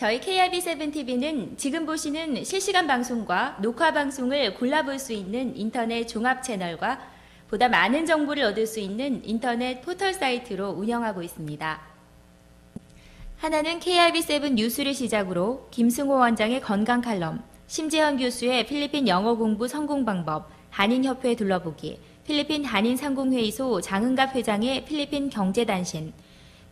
저희 KRB7TV는 지금 보시는 실시간 방송과 녹화 방송을 골라볼 수 있는 인터넷 종합 채널과 보다 많은 정보를 얻을 수 있는 인터넷 포털 사이트로 운영하고 있습니다. 하나는 KRB7 뉴스를 시작으로 김승호 원장의 건강 칼럼, 심재현 교수의 필리핀 영어 공부 성공 방법, 한인협회 둘러보기, 필리핀 한인상공회의소 장은갑 회장의 필리핀 경제단신,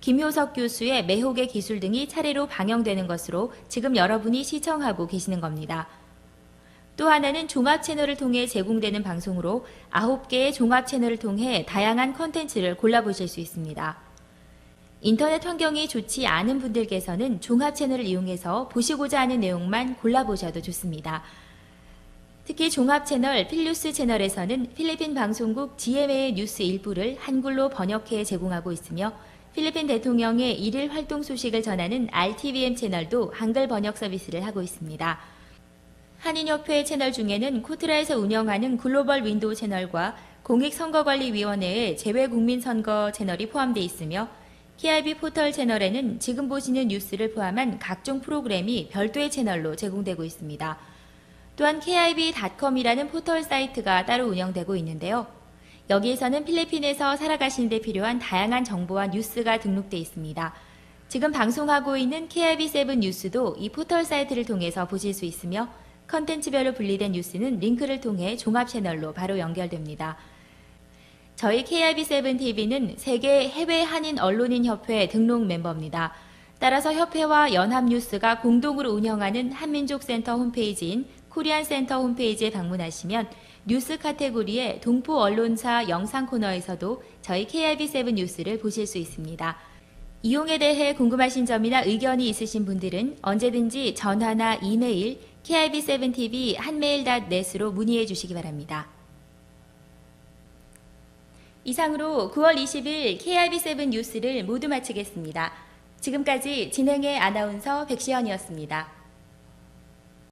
김효석 교수의 매혹의 기술 등이 차례로 방영되는 것으로 지금 여러분이 시청하고 계시는 겁니다. 또 하나는 종합 채널을 통해 제공되는 방송으로 9개의 종합 채널을 통해 다양한 컨텐츠를 골라보실 수 있습니다. 인터넷 환경이 좋지 않은 분들께서는 종합 채널을 이용해서 보시고자 하는 내용만 골라보셔도 좋습니다. 특히 종합 채널 필뉴스 채널에서는 필리핀 방송국 GMA의 뉴스 일부를 한글로 번역해 제공하고 있으며 필리핀 대통령의 일일 활동 소식을 전하는 RTVM 채널도 한글 번역 서비스를 하고 있습니다. 한인협회 채널 중에는 코트라에서 운영하는 글로벌 윈도우 채널과 공익선거관리위원회의 재외국민선거 채널이 포함되어 있으며 KIB 포털 채널에는 지금 보시는 뉴스를 포함한 각종 프로그램이 별도의 채널로 제공되고 있습니다. 또한 KIB.com이라는 포털 사이트가 따로 운영되고 있는데요. 여기에서는 필리핀에서 살아가시는 데 필요한 다양한 정보와 뉴스가 등록되어 있습니다. 지금 방송하고 있는 KIB7 뉴스도 이 포털 사이트를 통해서 보실 수 있으며 컨텐츠별로 분리된 뉴스는 링크를 통해 종합 채널로 바로 연결됩니다. 저희 KIB7TV는 세계 해외 한인 언론인 협회 등록 멤버입니다. 따라서 협회와 연합뉴스가 공동으로 운영하는 한민족 센터 홈페이지인 코리안 센터 홈페이지에 방문하시면 뉴스 카테고리의 동포 언론사 영상 코너에서도 저희 KIB7 뉴스를 보실 수 있습니다. 이용에 대해 궁금하신 점이나 의견이 있으신 분들은 언제든지 전화나 이메일 KIB7TV 한메일.net으로 문의해 주시기 바랍니다. 이상으로 9월 20일 KIB7 뉴스를 모두 마치겠습니다. 지금까지 진행의 아나운서 백시연이었습니다.